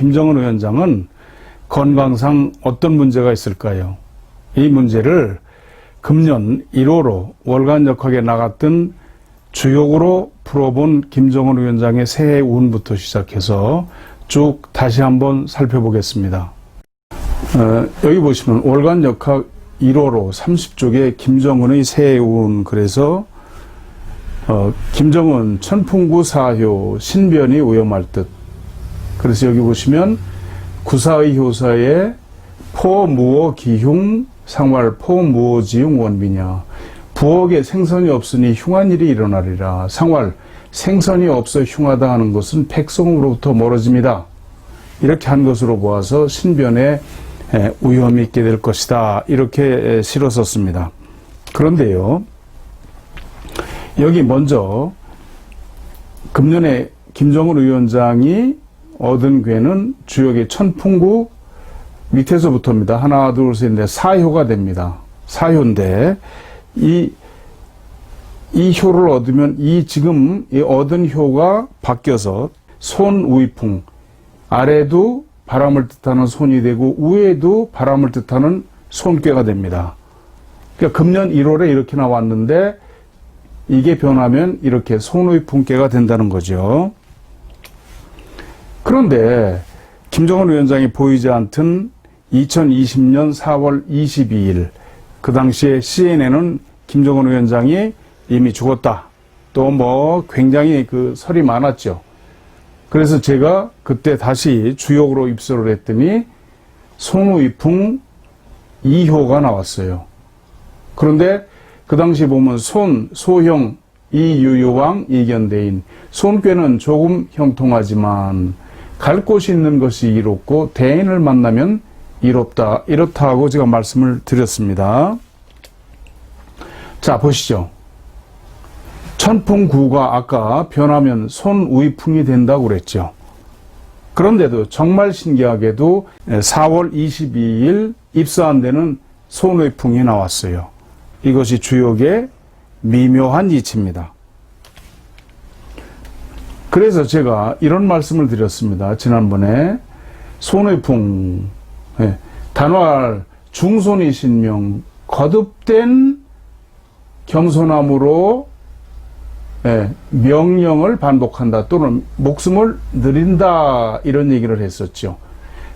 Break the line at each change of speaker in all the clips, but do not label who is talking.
김정은 위원장은 건강상 어떤 문제가 있을까요? 이 문제를 금년 1호로 월간 역학에 나갔던 주역으로 풀어본 김정은 위원장의 새해 운부터 시작해서 쭉 다시 한번 살펴보겠습니다. 어, 여기 보시면 월간 역학 1호로 30쪽에 김정은의 새해 운 그래서 어, 김정은 천풍구 사효 신변이 오염할 듯 그래서 여기 보시면 구사의 효사에 포 무어 기흉 상활 포 무어 지흉 원비냐 부엌에 생선이 없으니 흉한 일이 일어나리라 상활 생선이 없어 흉하다 하는 것은 백성으로부터 멀어집니다. 이렇게 한 것으로 보아서 신변에 에, 위험이 있게 될 것이다. 이렇게 에, 실었었습니다. 그런데요, 여기 먼저 금년에 김정은 위원장이 얻은 괴는 주역의 천풍구 밑에서부터입니다. 하나, 둘, 셋, 넷, 사효가 됩니다. 사효인데, 이, 이 효를 얻으면 이 지금 이 얻은 효가 바뀌어서 손우이풍, 아래도 바람을 뜻하는 손이 되고 위에도 바람을 뜻하는 손괴가 됩니다. 그러니까 금년 1월에 이렇게 나왔는데 이게 변하면 이렇게 손의 품계가 된다는 거죠. 그런데 김정은 위원장이 보이지 않던 2020년 4월 22일 그 당시에 CNN은 김정은 위원장이 이미 죽었다. 또 뭐 굉장히 그 설이 많았죠. 그래서 제가 그때 다시 주역으로 입소를 했더니 손우이풍 2호가 나왔어요. 그런데 그 당시 보면 손, 소형, 이유유왕, 이견대인. 손괴는 조금 형통하지만 갈 곳이 있는 것이 이롭고 대인을 만나면 이롭다. 이렇다 하고 제가 말씀을 드렸습니다. 자, 보시죠. 천풍구가 아까 변하면 손우이풍이 된다고 그랬죠. 그런데도 정말 신기하게도 4월 22일 입사한 데는 손우이풍이 나왔어요. 이것이 주역의 미묘한 이치입니다. 그래서 제가 이런 말씀을 드렸습니다. 지난번에 손의풍, 예, 단활 중손이 신명, 거듭된 겸손함으로 예, 명령을 반복한다 또는 목숨을 느린다 이런 얘기를 했었죠.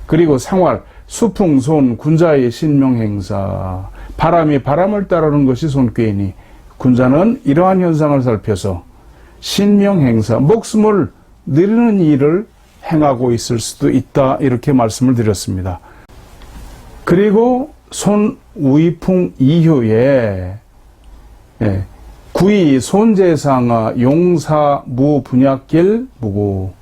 그리고 상활 수풍손 군자의 신명 행사 바람이 바람을 따르는 것이 손괴이니 군자는 이러한 현상을 살펴서 신명 행사 목숨을 느리는 일을 행하고 있을 수도 있다 이렇게 말씀을 드렸습니다. 그리고 손우이풍 이효에 예, 구이 손재상아 용사 무분약길 무고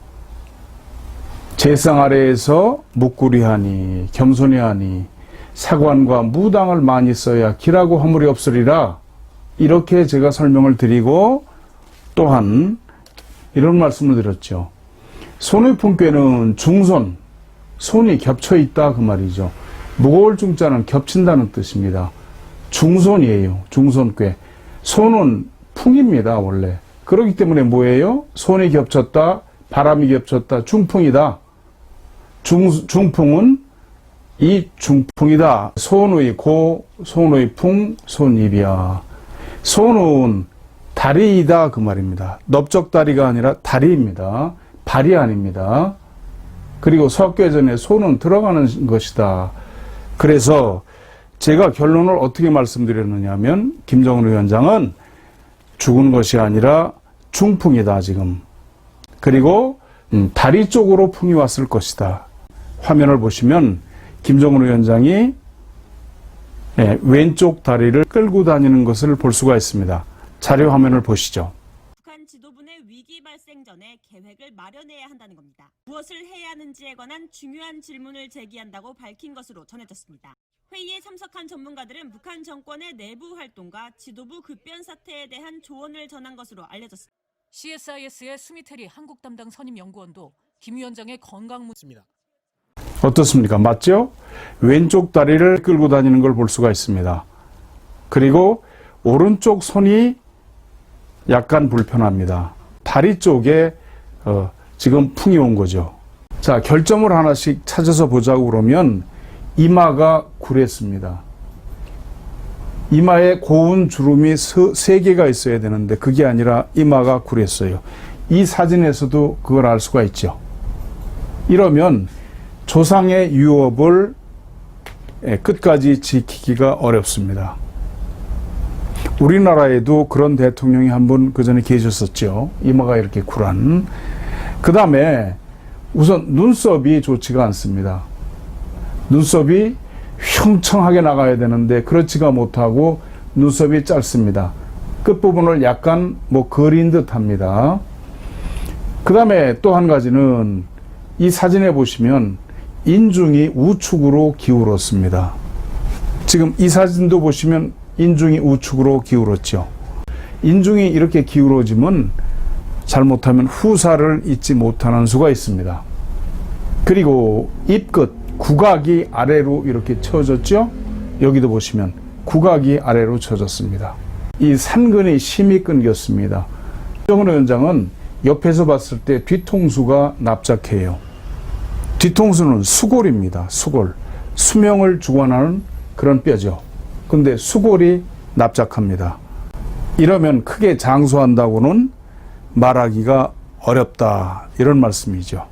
재상 아래에서 묵구리하니 겸손히하니 사관과 무당을 많이 써야 기라고 허물이 없으리라 이렇게 제가 설명을 드리고 또한 이런 말씀을 드렸죠. 손의 품께는 중손 손이 겹쳐 있다 그 말이죠. 무거울 중자는 겹친다는 뜻입니다. 중손이에요. 중손괴. 손은 풍입니다, 원래. 그렇기 때문에 뭐예요? 손이 겹쳤다, 바람이 겹쳤다, 중풍이다. 중, 중풍은 이 중풍이다. 손의 고, 손의 풍, 손입이야. 손은 다리이다 그 말입니다. 넓적다리가 아니라 다리입니다. 발이 아닙니다. 그리고 석괴전에 손은 들어가는 것이다. 그래서 제가 결론을 어떻게 말씀드렸느냐 하면 김정은 위원장은 죽은 것이 아니라 중풍이다 지금. 그리고 음, 다리 쪽으로 풍이 왔을 것이다. 화면을 보시면 김정은 위원장이 예, 왼쪽 다리를 끌고 다니는 것을 볼 수가 있습니다. 자료 화면을 보시죠.
북한 지도부의 위기 발생 전에 계획을 마련해야 한다는 겁니다. 무엇을 해야 하는지에 관한 중요한 질문을 제기한다고 밝힌 것으로 전해졌습니다. 회의에 참석한 전문가들은 북한 정권의 내부 활동과 지도부 급변 사태에 대한 조언을 전한 것으로 알려졌습니다.
CSIS의 스미테리 한국 담당 선임 연구원도 김 위원장의 건강 문
있습니다.
어떻습니까? 맞죠? 왼쪽 다리를 끌고 다니는 걸 볼 수가 있습니다. 그리고 오른쪽 손이 약간 불편합니다. 다리 쪽에 어, 지금 풍이 온 거죠. 자, 결점을 하나씩 찾아서 보자고 그러면 이마가 굴했습니다. 이마에 고운 주름이 서- 세 개가 있어야 되는데 그게 아니라 이마가 굴했어요. 이 사진에서도 그걸 알 수가 있죠. 이러면 조상의 유업을 예, 끝까지 지키기가 어렵습니다. 우리나라에도 그런 대통령이 한 분 그 전에 계셨었죠. 이마가 이렇게 굴한. 그 다음에 우선 눈썹이 좋지가 않습니다. 눈썹이 흉청하게 나가야 되는데 그렇지가 못하고 눈썹이 짧습니다. 끝부분을 약간 뭐 그린 듯 합니다. 그 다음에 또 한 가지는 이 사진에 보시면 인중이 우측으로 기울었습니다. 지금 이 사진도 보시면 인중이 우측으로 기울었죠. 인중이 이렇게 기울어지면 잘못하면 후사를 잊지 못하는 수가 있습니다. 그리고 입끝, 구각이 아래로 이렇게 쳐졌죠? 여기도 보시면 구각이 아래로 쳐졌습니다. 이 산근이 심히 끊겼습니다. 정은호 위원장은 옆에서 봤을 때 뒤통수가 납작해요. 뒤통수는 수골입니다. 수골. 수명을 주관하는 그런 뼈죠. 근데 수골이 납작합니다. 이러면 크게 장수한다고는 말하기가 어렵다. 이런 말씀이죠.